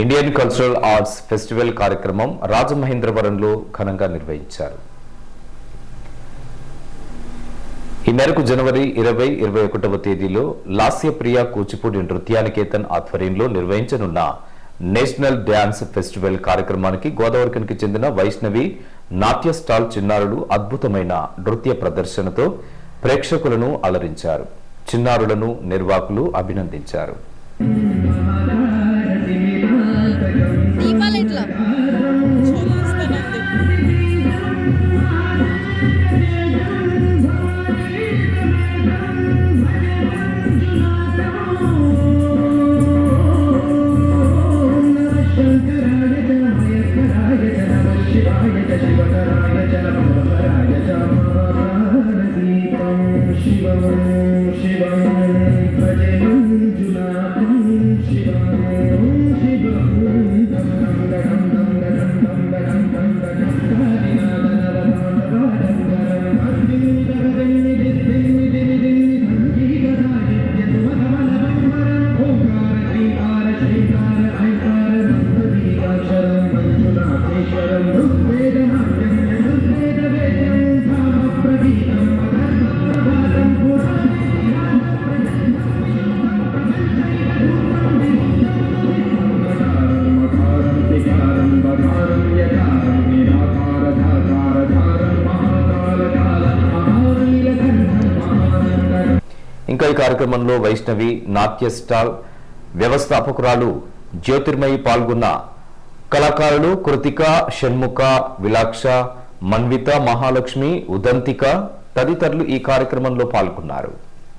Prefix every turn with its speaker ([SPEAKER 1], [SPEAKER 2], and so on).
[SPEAKER 1] Indian cultural arts festival కార్యక్రమం రాజమహేంద్రవరంలో ఘనంగా నిర్వహించారు. ఈ మేరకు జనవరి ఇరవై ఇరవై ఒకటవ తేదీలో లాస్యప్రియ కూచిపూడి నృత్యానికేతన్ ఆధ్వర్యంలో నిర్వహించనున్న నేషనల్ డ్యాన్స్ ఫెస్టివల్ కార్యక్రమానికి గోదావరికి చెందిన వైష్ణవి నాట్య స్టాల్ చిన్నారులు అద్భుతమైన నృత్య ప్రదర్శనతో ప్రేక్షకులను అలరించారు. చిన్నారులను నిర్వాకులు అభినందించారు. ఇంకా ఈ కార్యక్రమంలో వైష్ణవి నాట్య స్టాల్ వ్యవస్థాపకురాలు జ్యోతిర్మయి పాల్గొన్న కళాకారులు కృతిక షణ్ముఖ విలాక్ష మన్విత మహాలక్ష్మి ఉదంతిక తదితరులు ఈ కార్యక్రమంలో పాల్గొన్నారు.